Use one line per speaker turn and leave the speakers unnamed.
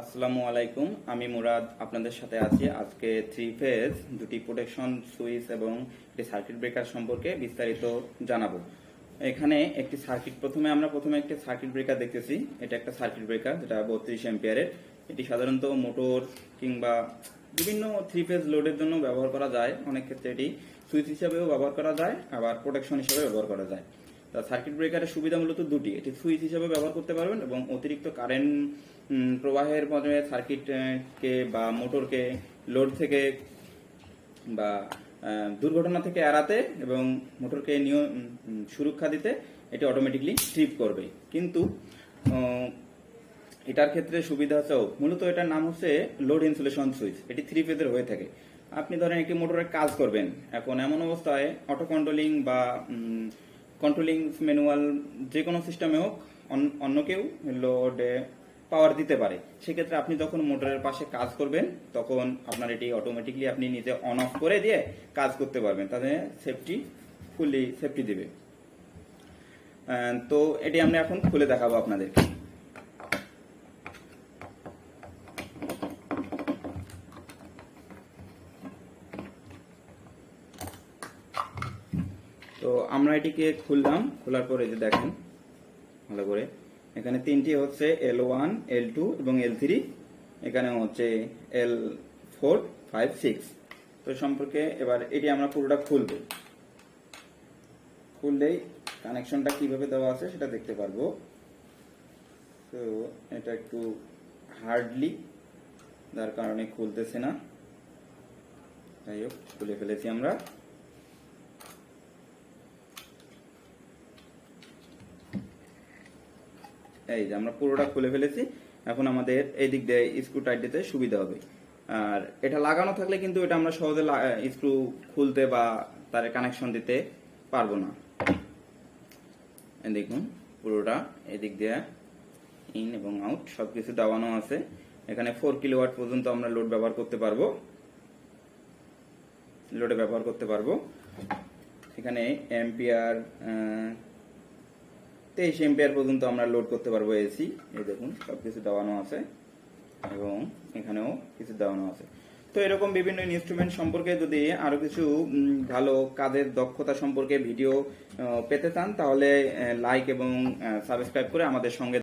আসসালামু আলাইকুম, আমি মুরাদ, আপনাদের সাথে আছি আজকে থ্রি ফেজ দুটি প্রোটেকশন সুইচ এবং একটি সার্কিট ব্রেকার সম্পর্কে বিস্তারিত জানাব। এখানে একটি সার্কিট প্রথমে আমরা প্রথমে একটি সার্কিট ব্রেকার দেখতেছি। এটা একটা সার্কিট ব্রেকার যেটা বত্রিশ এম্পিয়ারের এটি সাধারণত মোটর কিংবা বিভিন্ন থ্রি ফেজ লোডের জন্য ব্যবহার করা যায়। অনেক ক্ষেত্রে এটি সুইচ হিসাবেও ব্যবহার করা যায়, আবার প্রোটেকশন হিসাবে ব্যবহার করা যায়। তা সার্কিট ব্রেকারের সুবিধা মূলত দুটি। এটি সুইচ হিসাবে ব্যবহার করতে পারবেন এবং অতিরিক্ত কারেন্ট প্রবাহের মাধ্যমে সার্কিটকে বা মোটরকে লোড থেকে বা দুর্ঘটনা থেকে এড়াতে এবং মোটরকে সুরক্ষা দিতে এটি অটোমেটিকলি ট্রিপ করবে। কিন্তু এটার ক্ষেত্রে সুবিধা হচ্ছেও মূলত এটার নাম হচ্ছে লোড ইনসুলেশন সুইচ এটি থ্রি ফেজের হয়ে থাকে। আপনি ধরেন একটি মোটরের কাজ করবেন। এখন এমন অবস্থায় অটো কন্ট্রোলিং বা কন্ট্রোলিং ম্যানুয়াল যে কোনো সিস্টেমে হোক, অন- অন্য কেউ লোডে পাওয়ার দিতে পারে। সেক্ষেত্রে আপনি যখন মোটরের পাশে কাজ করবেন, তখন আপনার এটি অটোমেটিকলি আপনি নিজে অন অফ করে দিয়ে কাজ করতে পারবেন। তাতে সেফটি ফুললি সেফটি দেবে। তো এটি আমরা এখন খুলে দেখাবো আপনাদেরকে। তো আমরা এটিকে খুললাম, খোলার পরে যে দেখেন, ভালো করে। এখানে তিনটি হচ্ছে এল ওয়ান এল টু এবং এল থ্রি এখানে হচ্ছে এল ফোর ফাইভ সিক্স তো সম্পর্কে এবার এটি আমরা পুরোটা খুলব। খুললেই কানেকশনটা কীভাবে দেওয়া আছে সেটা দেখতে পারব। তো এটা একটু হার্ডলি যার কারণে খুলতেছে না। যাই হোক, খুলে ফেলেছি আমরা। এই যে আমরা পুরোটা খুলে ফেলেছি এখন আমাদের এই দিক দিয়ে স্ক্রু টাইট দিতে সুবিধা হবে। আর এটা লাগানো থাকলে কিন্তু এটা আমরা সহজে স্ক্রু খুলতে বা তার কানেকশন দিতে পারব না। দেখুন পুরোটা এই দিক দিয়ে ইন এবং আউট সবকিছু দেওয়ানো আছে। এখানে ফোর কিলোওয়াট পর্যন্ত আমরা লোড ব্যবহার করতে পারব। লোডে ব্যবহার করতে পারব। এখানে এম্পিয়ার তেইশ এম্পিয়ার পর্যন্ত আমরা লোড করতে পারব এসি এই দেখুন, সবকিছু দেওয়ানো আছে। এবং এখানেও কিছু দেওয়ানো আছে। তো এরকম বিভিন্ন ইনস্ট্রুমেন্ট সম্পর্কে যদি আরও কিছু ভালো কাজের দক্ষতা সম্পর্কে ভিডিও পেতে চান, তাহলে লাইক এবং সাবস্ক্রাইব করে আমাদের সঙ্গে